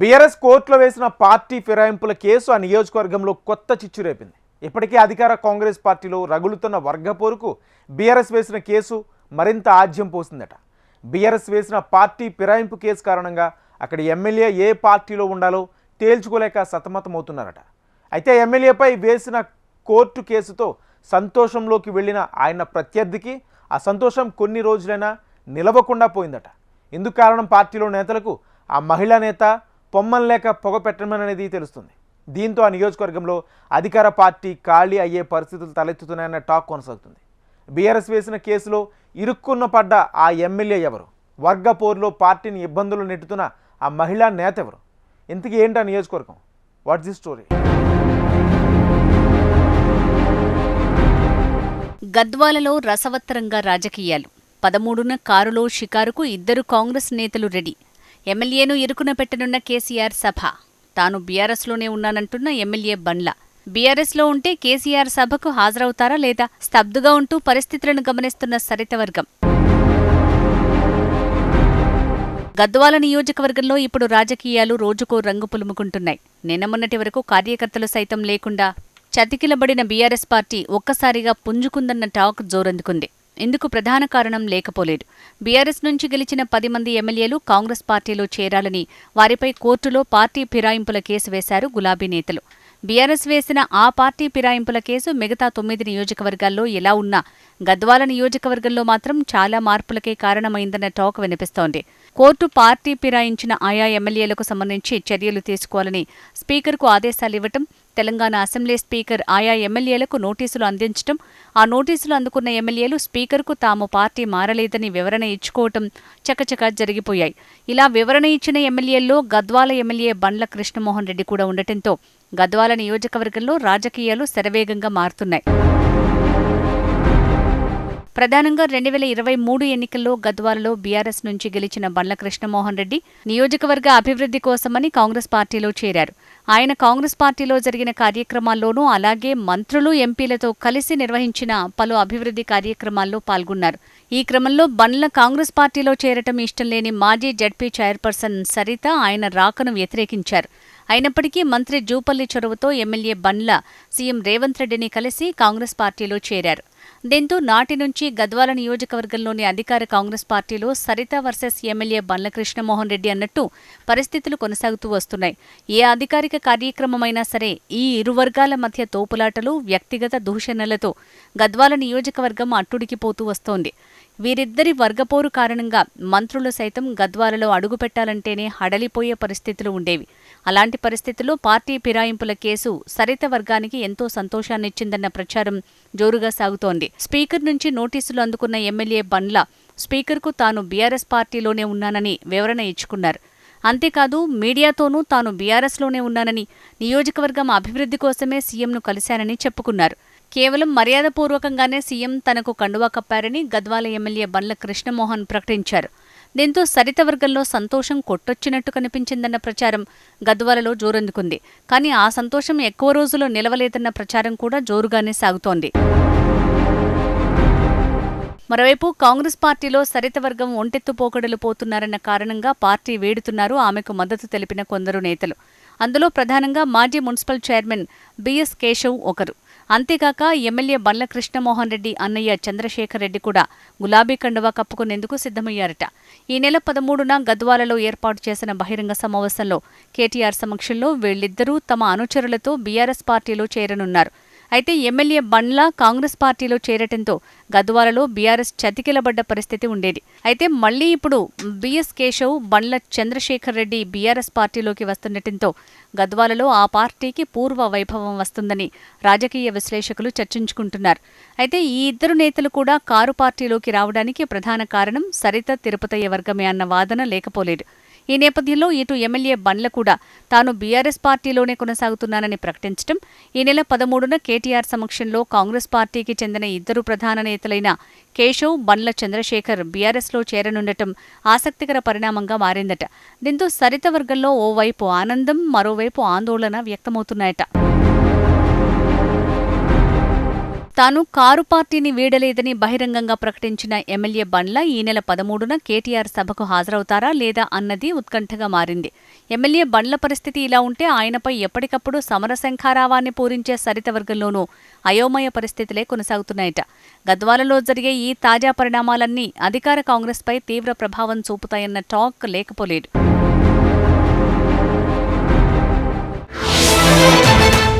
BRS కోర్టులో వేసిన party ఫిరాయింపుల కేసు ఆ నియోజకవర్గంలో కొత్త చిచ్చు రేపింది. ఇప్పటికే అధికార కాంగ్రెస్ పార్టీలో రగులుతున్న వర్గపోరుకు బీఆర్ఎస్ వేసిన కేసు మరింత ఆజ్యం పోసిందట. బీఆర్ఎస్ వేసిన పార్టీ ఫిరాయింపు కేసు కారణంగా అక్కడ ఎమ్మెల్యే ఏ పార్టీలో ఉండాలో తేల్చుకోలేక సతమతమవుతున్నారట. అయితే ఎమ్మెల్యేపై వేసిన కోర్టు కేసుతో సంతోషంలోకి వెళ్ళిన ఆయన ప్రత్యర్థికి ఆ సంతోషం కొన్ని రోజులైనా నిలవకుండా పోయిందట. ఇందుకు కారణం పార్టీలో నేతలకు ఆ మహిళా నేత పొమ్మల్లేక పొగ పెట్టమనేది తెలుస్తుంది. దీంతో ఆ నియోజకవర్గంలో అధికార పార్టీ ఖాళీ అయ్యే పరిస్థితులు తలెత్తుతున్నాయన్న టాక్ కొనసాగుతుంది. బీఆర్ఎస్ వేసిన కేసులో ఇరుక్కున్న పడ్డ ఆ ఎమ్మెల్యే ఎవరు? వర్గ పోరులో పార్టీని ఇబ్బందులు నెట్టుతున్న ఆ మహిళా నేత ఎవరు? ఇంతకీ ఏంటి ఆ నియోజకవర్గం? వాట్స్ ది స్టోరీ గద్వాలలో రసవత్తరంగా రాజకీయాలు. పదమూడున కారులో షికారుకు ఇద్దరు కాంగ్రెస్ నేతలు రెడీ. ఎమ్మెల్యేను ఇరుకున పెట్టనున్న కేసీఆర్ సభ. తాను బీఆర్ఎస్లోనే ఉన్నానంటున్న ఎమ్మెల్యే బండ్ల. బీఆర్ఎస్లో ఉంటే కేసీఆర్ సభకు హాజరవుతారా లేదా స్తబ్దుగా ఉంటూ పరిస్థితులను గమనిస్తున్న సరితవర్గం. గద్వాల నియోజకవర్గంలో ఇప్పుడు రాజకీయాలు రోజుకో రంగు పులుముకుంటున్నాయి. నిన్న మొన్నటి వరకు కార్యకర్తలు సైతం లేకుండా చతికిలబడిన బీఆర్ఎస్ పార్టీ ఒక్కసారిగా పుంజుకుందన్న టాక్ జోరందుకుంది. ఇందుకు ప్రధాన కారణం లేకపోలేదు. బీఆర్ఎస్ నుంచి గెలిచిన పది మంది ఎమ్మెల్యేలు కాంగ్రెస్ పార్టీలో చేరాలని వారిపై కోర్టులో పార్టీ ఫిరాయింపుల కేసు వేశారు గులాబీ నేతలు. బీఆర్ఎస్ వేసిన ఆ పార్టీ ఫిరాయింపుల కేసు మిగతా తొమ్మిది నియోజకవర్గాల్లో ఎలా ఉన్నా గద్వాల నియోజకవర్గంలో మాత్రం చాలా మార్పులకే కారణమైందన్న టాక్ వినిపిస్తోంది. కోర్టు పార్టీ ఫిరాయించిన ఆయా ఎమ్మెల్యేలకు సంబంధించి చర్యలు తీసుకోవాలని స్పీకర్కు ఆదేశాలివ్వటం తెలంగాణ అసెంబ్లీ స్పీకర్ ఆయా ఎమ్మెల్యేలకు నోటీసులు అందించటం ఆ నోటీసులు అందుకున్న ఎమ్మెల్యేలు స్పీకర్కు తాము పార్టీ మారలేదని వివరణ ఇచ్చుకోవటం చకచక జరిగిపోయాయి. ఇలా వివరణ ఇచ్చిన ఎమ్మెల్యేల్లో గద్వాల ఎమ్మెల్యే బండ్ల కృష్ణమోహన్ రెడ్డి కూడా ఉండటంతో గద్వాల నియోజకవర్గంలో రాజకీయాలు శరవేగంగా మారుతున్నాయి. ప్రధానంగా రెండు వేల ఇరవై మూడు ఎన్నికల్లో గద్వాలలో బీఆర్ఎస్ నుంచి గెలిచిన బండ్ల కృష్ణమోహన్ రెడ్డి నియోజకవర్గ అభివృద్ధి కోసమని కాంగ్రెస్ పార్టీలో చేరారు. ఆయన కాంగ్రెస్ పార్టీలో జరిగిన కార్యక్రమాల్లోనూ అలాగే మంత్రులు ఎంపీలతో కలిసి నిర్వహించిన పలు అభివృద్ధి కార్యక్రమాల్లో పాల్గొన్నారు. ఈ క్రమంలో బండ్ల కాంగ్రెస్ పార్టీలో చేరటం ఇష్టం లేని మాజీ జడ్పీ చైర్పర్సన్ సరిత ఆయన రాకను వ్యతిరేకించారు. అయినప్పటికీ మంత్రి జూపల్లి చొరవతో ఎమ్మెల్యే బండ్ల సీఎం రేవంత్ రెడ్డిని కలిసి కాంగ్రెస్ పార్టీలో చేరారు. దీంతో నాటి నుంచి గద్వాల నియోజకవర్గంలోని అధికార కాంగ్రెస్ పార్టీలో సరిత వర్సెస్ ఎమ్మెల్యే బండ్ల కృష్ణమోహన్ రెడ్డి అన్నట్టు పరిస్థితులు కొనసాగుతూ వస్తున్నాయి. ఏ అధికారిక కార్యక్రమమైనా సరే ఈ ఇరు వర్గాల మధ్య తోపులాటలు వ్యక్తిగత దూషణలతో గద్వాల నియోజకవర్గం అట్టుడికిపోతూ వస్తోంది. వీరిద్దరి వర్గపోరు కారణంగా మంత్రులు సైతం గద్వాలలో అడుగుపెట్టాలంటేనే హడలిపోయే పరిస్థితులు ఉండేవి. అలాంటి పరిస్థితుల్లో పార్టీ ఫిరాయింపుల కేసు సరిత వర్గానికి ఎంతో సంతోషాన్నిచ్చిందన్న ప్రచారం జోరుగా సాగుతోంది. స్పీకర్ నుంచి నోటీసులు అందుకున్న ఎమ్మెల్యే బండ్ల స్పీకర్కు తాను బీఆర్ఎస్ పార్టీలోనే ఉన్నానని వివరణ ఇచ్చుకున్నారు. అంతేకాదు మీడియాతోనూ తాను బీఆర్ఎస్లోనే ఉన్నానని నియోజకవర్గం అభివృద్ధి కోసమే సీఎంను కలిశానని చెప్పుకున్నారు. కేవలం మర్యాదపూర్వకంగానే సీఎం తనకు కండువా కప్పారని గద్వాల ఎమ్మెల్యే బండ్ల కృష్ణమోహన్ ప్రకటించారు. దీంతో సరిత వర్గంలో సంతోషం కొట్టొచ్చినట్టు కనిపించిందన్న ప్రచారం గద్వాలలో జోరందుకుంది. కానీ ఆ సంతోషం ఎక్కువ రోజులు నిలవలేదన్న ప్రచారం కూడా జోరుగానే సాగుతోంది. మరోవైపు కాంగ్రెస్ పార్టీలో సరిత వర్గం ఒంటెత్తు పోకడలు పోతున్నారన్న కారణంగా పార్టీ వేడుతున్నారు ఆమెకు మద్దతు తెలిపిన కొందరు నేతలు. అందులో ప్రధానంగా మాజీ మున్సిపల్ చైర్మన్ బిఎస్ కేశవ్ ఒకరు. అంతేకాక ఎమ్మెల్యే బండ్ల కృష్ణమోహన్ రెడ్డి అన్నయ్య చంద్రశేఖర్ రెడ్డి కూడా గులాబీ కండువా కప్పుకునేందుకు సిద్ధమయ్యారట. ఈ నెల పదమూడున గద్వాలలో ఏర్పాటు చేసిన బహిరంగ సమావేశంలో కేటీఆర్ సమక్షంలో వీళ్ళిద్దరూ తమ అనుచరులతో బీఆర్ఎస్ పార్టీలో చేరనున్నారు. అయితే ఎమ్మెల్యే బండ్ల కాంగ్రెస్ పార్టీలో చేరటంతో గద్వాలలో బీఆర్ఎస్ చతికిలబడ్డ పరిస్థితి ఉండేది. అయితే మళ్ళీ ఇప్పుడు బీఎస్ కేశవ్ బండ్ల చంద్రశేఖర్ రెడ్డి బీఆర్ఎస్ పార్టీలోకి వస్తుండటంతో గద్వాలలో ఆ పార్టీకి పూర్వ వైభవం వస్తుందని రాజకీయ విశ్లేషకులు చర్చించుకుంటున్నారు. అయితే ఈ ఇద్దరు నేతలు కూడా కారు పార్టీలోకి రావడానికి ప్రధాన కారణం సరిత తిరుపతయ్య వర్గమే అన్న వాదన లేకపోలేదు. ఈ నేపథ్యంలో ఇటు ఎమ్మెల్యే బండ్ల కూడా తాను బీఆర్ఎస్ పార్టీలోనే కొనసాగుతున్నానని ప్రకటించడం ఈ నెల పదమూడున కేటీఆర్ సమక్షంలో కాంగ్రెస్ పార్టీకి చెందిన ఇద్దరు ప్రధాన నేతలైన కేశవ్ బండ్ల చంద్రశేఖర్ బీఆర్ఎస్లో చేరనుండటం ఆసక్తికర పరిణామంగా మారిందట. దీంతో సరిత వర్గంలో ఓవైపు ఆనందం మరోవైపు ఆందోళన వ్యక్తమవుతున్నాయట. తాను కారు పార్టీని వీడలేదని బహిరంగంగా ప్రకటించిన ఎమ్మెల్యే బండ్ల ఈ నెల పదమూడున కేటీఆర్ సభకు హాజరవుతారా లేదా అన్నది ఉత్కంఠగా మారింది. ఎమ్మెల్యే బండ్ల పరిస్థితి ఇలా ఉంటే ఆయనపై ఎప్పటికప్పుడు సమరశంఖారావాన్ని పూరించే సరితవర్గంలోనూ అయోమయ పరిస్థితులే కొనసాగుతున్నాయట. గద్వాలలో జరిగే ఈ తాజా పరిణామాలన్నీ అధికార కాంగ్రెస్పై తీవ్ర ప్రభావం చూపుతాయన్న టాక్ లేకపోలేదు.